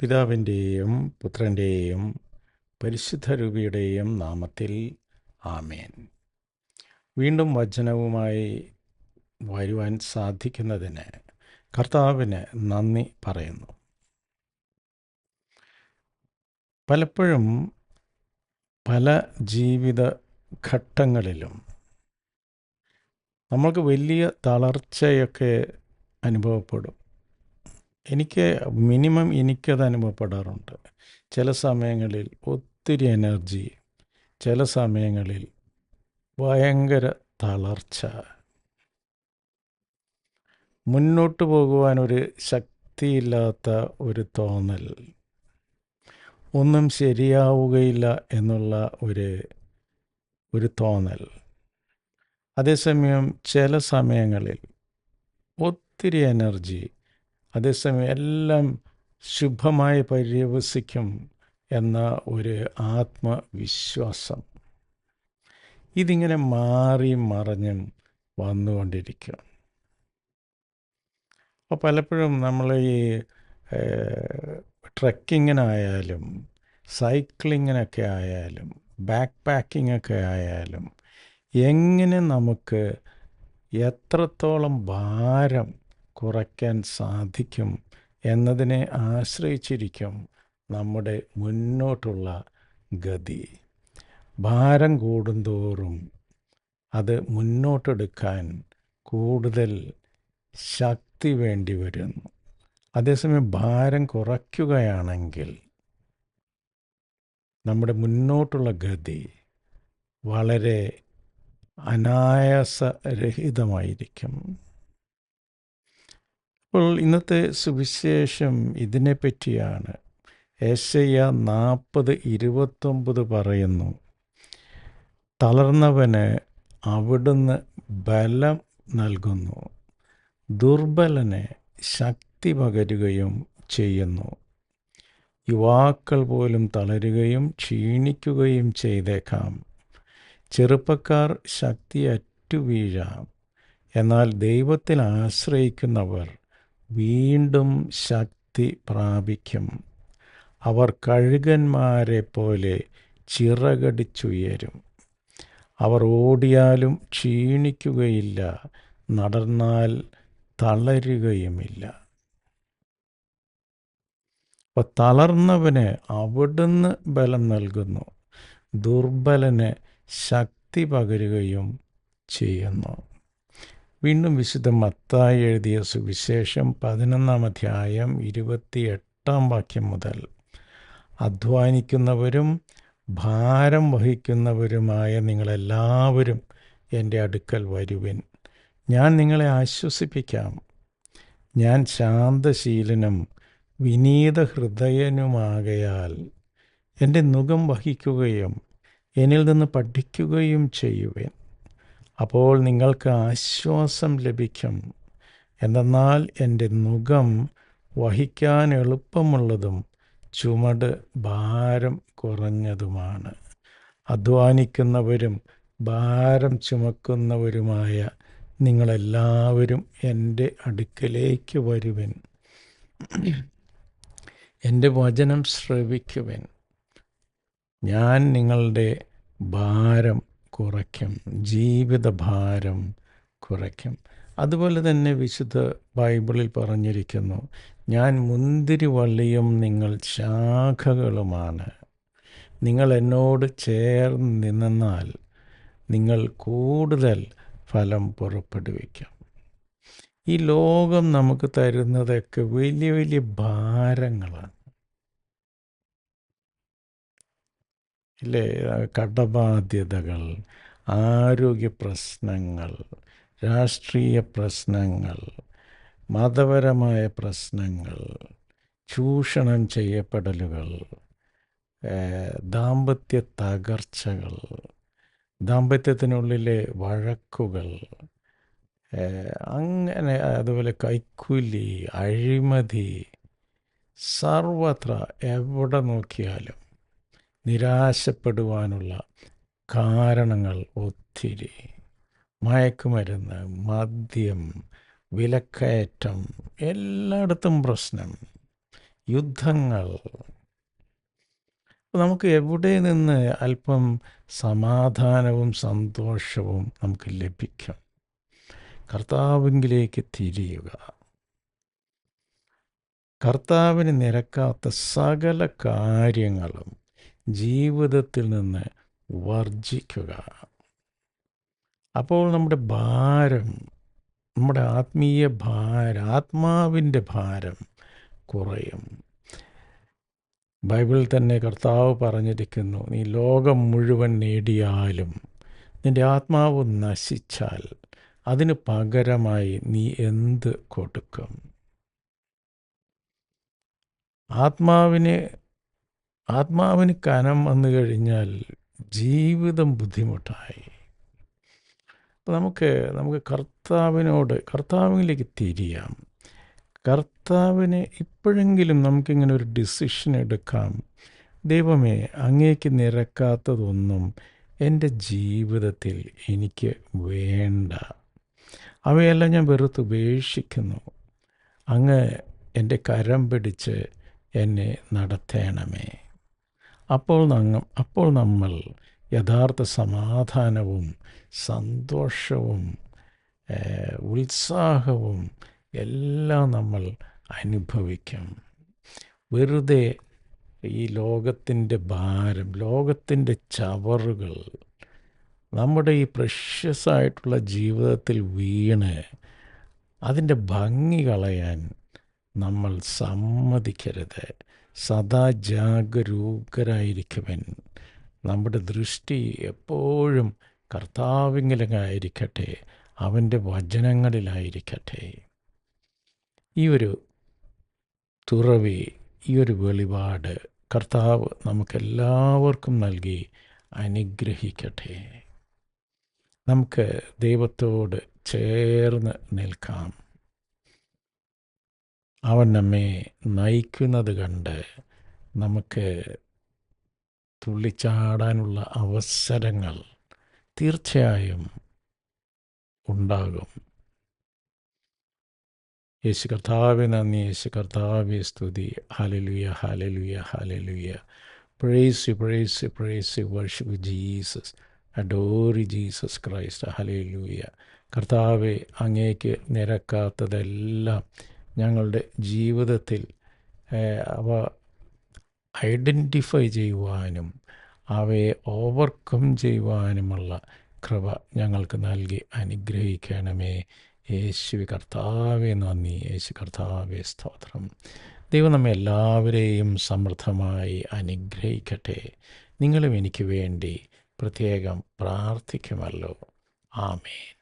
പിതാവിന്റെയും പുത്രന്റെയും പരിശുദ്ധരൂപിയുടെയും നാമത്തിൽ ആമേൻ. വീണ്ടും വചനവുമായി വരുവാൻ സാധിക്കുന്നതിന് കർത്താവിന് നന്ദി പറയുന്നു. പലപ്പോഴും പല ജീവിത ഘട്ടങ്ങളിലും നമ്മൾക്ക് വലിയ തളർച്ചയൊക്കെ അനുഭവപ്പെടും. എനിക്ക് മിനിമം എനിക്കത് അനുഭവപ്പെടാറുണ്ട്. ചില സമയങ്ങളിൽ ഒത്തിരി എനർജി ചില സമയങ്ങളിൽ ഭയങ്കര തളർച്ച. മുന്നോട്ട് പോകുവാനൊരു ശക്തിയില്ലാത്ത ഒരു തോന്നൽ. ഒന്നും ശരിയാവുകയില്ല എന്നുള്ള ഒരു ഒരു തോന്നൽ. അതേസമയം ചില സമയങ്ങളിൽ ഒത്തിരി എനർജി അതേസമയം എല്ലാം ശുഭമായി പര്യവസിക്കും എന്ന ഒരു ആത്മവിശ്വാസം. ഇതിങ്ങനെ മാറി മറിഞ്ഞും വന്നുകൊണ്ടിരിക്കും. അപ്പോൾ പലപ്പോഴും നമ്മൾ ഈ ട്രക്കിങ്ങിനായാലും സൈക്ലിങ്ങിനൊക്കെ ആയാലും ബാക്ക് പാക്കിങ്ങൊക്കെ ആയാലും എങ്ങനെ നമുക്ക് എത്രത്തോളം ഭാരം കുറയ്ക്കാൻ സാധിക്കും എന്നതിനെ ആശ്രയിച്ചിരിക്കും നമ്മുടെ മുന്നോട്ടുള്ള ഗതി. ഭാരം കൂടുന്തോറും അത് മുന്നോട്ടെടുക്കാൻ കൂടുതൽ ശക്തി വേണ്ടി വരുന്നു അതേസമയം ഭാരം കുറയ്ക്കുകയാണെങ്കിൽ നമ്മുടെ മുന്നോട്ടുള്ള ഗതി വളരെ അനായാസരഹിതമായിരിക്കും. അപ്പോൾ ഇന്നത്തെ സുവിശേഷം ഇതിനെപ്പറ്റിയാണ്. ഏശയ്യ നാൽപ്പത് ഇരുപത്തൊമ്പത് പറയുന്നു തളർന്നവന് അവിടുന്ന് ബലം നൽകുന്നു ദുർബലന് ശക്തി പകരുകയും ചെയ്യുന്നു. യുവാക്കൾ പോലും തളരുകയും ക്ഷീണിക്കുകയും ചെയ്തേക്കാം. ചെറുപ്പക്കാർ ശക്തി അറ്റുവീഴാം എന്നാൽ ദൈവത്തിൽ ആശ്രയിക്കുന്നവർ വീണ്ടും ശക്തി പ്രാപിക്കും. അവർ കഴുകന്മാരെ പോലെ ചിറകടിച്ചുയരും. അവർ ഓടിയാലും ക്ഷീണിക്കുകയില്ല നടന്നാൽ തളരുകയുമില്ല. അപ്പോൾ തളർന്നവന് അവിടുന്ന് ബലം നൽകുന്നു. ദുർബലന് ശക്തി പകരുകയും ചെയ്യുന്നു. വീണ്ടും വിശുദ്ധ മത്തായി എഴുതിയ സുവിശേഷം പതിനൊന്നാം അധ്യായം ഇരുപത്തിയെട്ടാം വാക്യം മുതൽ. അധ്വാനിക്കുന്നവരും ഭാരം വഹിക്കുന്നവരുമായ നിങ്ങളെല്ലാവരും എന്റെ അടുക്കൽ വരുവിൻ. ഞാൻ നിങ്ങളെ ആശ്വസിപ്പിക്കാം. ഞാൻ ശാന്തശീലനും വിനീത ഹൃദയനുമാകയാൽ എന്റെ മുഖം വഹിക്കുകയും എന്നിൽ നിന്ന് പഠിക്കുകയും ചെയ്യുവേൻ. അപ്പോൾ നിങ്ങൾക്ക് ആശ്വാസം ലഭിക്കും. എന്തെന്നാൽ എന്റെ മുഖം വഹിക്കാൻ എളുപ്പമുള്ളതും ചുമട് ഭാരം കുറഞ്ഞതുമാണ്. അധ്വാനിക്കുന്നവരും ഭാരം ചുമക്കുന്നവരുമായ നിങ്ങളെല്ലാവരും എന്റെ അടുക്കലേക്ക് വരുവൻ. എന്റെ വചനം ശ്രവിക്കുവൻ. ഞാൻ നിങ്ങളുടെ ഭാരം കുറയ്ക്കും. ജീവിതഭാരം കുറയ്ക്കും. അതുപോലെ തന്നെ വിശുദ്ധ ബൈബിളിൽ പറഞ്ഞിരിക്കുന്നു ഞാൻ മുന്തിരിവള്ളിയും നിങ്ങൾ ശാഖകളുമാണ്. നിങ്ങൾ എന്നോട് ചേർന്ന് നിന്നാൽ നിങ്ങൾ കൂടുതൽ ഫലം പുറപ്പെടുവിക്കും. ഈ ലോകം നമുക്ക് തരുന്നതൊക്കെ വലിയ വലിയ ഭാരങ്ങളാണ്. ഇല്ലേ? കടബാധ്യതകൾ ആരോഗ്യ പ്രശ്നങ്ങൾ രാഷ്ട്രീയ പ്രശ്നങ്ങൾ മതപരമായ പ്രശ്നങ്ങൾ ചൂഷണം ചെയ്യപ്പെടലുകൾ ദാമ്പത്യ തകർച്ചകൾ ദാമ്പത്യത്തിനുള്ളിലെ വഴക്കുകൾ അങ്ങനെ അതുപോലെ കൈക്കൂലി അഴിമതി സർവത്ര എവിടെ നോക്കിയാലും നിരാശപ്പെടുവാനുള്ള കാരണങ്ങൾ ഒത്തിരി. മയക്കുമരുന്ന് മദ്യം വിലക്കയറ്റം എല്ലായിടത്തും പ്രശ്നം. യുദ്ധങ്ങൾ. നമുക്ക് എവിടെ നിന്ന് അല്പം സമാധാനവും സന്തോഷവും നമുക്ക് ലഭിക്കും? കർത്താവിങ്കിലേക്ക് തിരിയുക. കർത്താവിന് നിരക്കാത്ത സകല കാര്യങ്ങളും ജീവിതത്തിൽ നിന്ന് വർജിക്കുക അപ്പോൾ നമ്മുടെ ഭാരം നമ്മുടെ ആത്മീയ ഭാരം ആത്മാവിന്റെ ഭാരം കുറയും. ബൈബിളിൽ തന്നെ കർത്താവ് പറഞ്ഞിരിക്കുന്നു നീ ലോകം മുഴുവൻ നേടിയാലും നിന്റെ ആത്മാവ് നശിച്ചാൽ അതിന് പകരമായി നീ എന്ത് കൊടുക്കും? ആത്മാവിന് ആത്മാവിന് കനം വന്നു കഴിഞ്ഞാൽ ജീവിതം ബുദ്ധിമുട്ടായി. നമുക്ക് നമുക്ക് കർത്താവിനോട് കർത്താവിലേക്ക് തിരിയാം. കർത്താവിന് ഇപ്പോഴെങ്കിലും നമുക്കിങ്ങനെ ഒരു ഡിസിഷൻ എടുക്കാം. ദൈവമേ അങ്ങേക്ക് നിരക്കാത്തതൊന്നും എന്റെ ജീവിതത്തിൽ എനിക്ക് വേണ്ട. അവയെല്ലാം ഞാൻ വെറുത്ത് ഉപേക്ഷിക്കുന്നു. അങ്ങ് എന്റെ കരം പിടിച്ച് എന്നെ നടത്തേണമേ. അപ്പോൾ നങ്ങ അപ്പോൾ നമ്മൾ യഥാർത്ഥ സമാധാനവും സന്തോഷവും ഉത്സാഹവും എല്ലാം നമ്മൾ അനുഭവിക്കും. വെറുതെ ഈ ലോകത്തിന്റെ ഭാരം ലോകത്തിന്റെ ചവറുകൾ നമ്മുടെ ഈ പ്രഷ്യസായിട്ടുള്ള ജീവിതത്തിൽ വീണ് അതിന്റെ ഭംഗി കളയാൻ നമ്മൾ സമ്മതിക്കരുത്. സദാ ജാഗരൂകരായിരിക്കുവൻ നമ്മുടെ ദൃഷ്ടി എപ്പോഴും കർത്താവിങ്കിലായിരിക്കട്ടെ അവന്റെ വചനങ്ങളിലായിരിക്കട്ടെ. ഈ ഒരു തുറവി ഈ ഒരു വെളിപാട് കർത്താവ് നമുക്കെല്ലാവർക്കും നൽകി അനുഗ്രഹിക്കട്ടെ. നമുക്ക് ദൈവത്തോട് ചേർന്ന് നിൽക്കാം. അവൻ നമ്മെ നയിക്കുന്നത് കണ്ട് നമുക്ക് തുള്ളിച്ചാടാനുള്ള അവസരങ്ങൾ തീർച്ചയായും ഉണ്ടാകും. യേശു കർത്താവെ നന്ദി. യേശു കർത്താവെ സ്തുതി. Hallelujah hallelujah hallelujah praise praise praise worship Jesus adore Jesus Christ hallelujah കർത്താവെ അങ്ങേക്ക് നിരക്കാത്തതെല്ലാം ഞങ്ങളുടെ ജീവിതത്തിൽ അവ ഐഡന്റിഫൈ ചെയ്യുവാനും അവയെ ഓവർകം ചെയ്യുവാനുമുള്ള കൃപ ഞങ്ങൾക്ക് നൽകി അനുഗ്രഹിക്കണമേ. യേശു കർത്താവെ നന്ദി. യേശു കർത്താവെ സ്തോത്രം. ദൈവം നമ്മെ എല്ലാവരെയും സമൃദ്ധമായി അനുഗ്രഹിക്കട്ടെ. നിങ്ങളും എനിക്ക് വേണ്ടി പ്രത്യേകം പ്രാർത്ഥിക്കുമല്ലോ. ആമേൻ.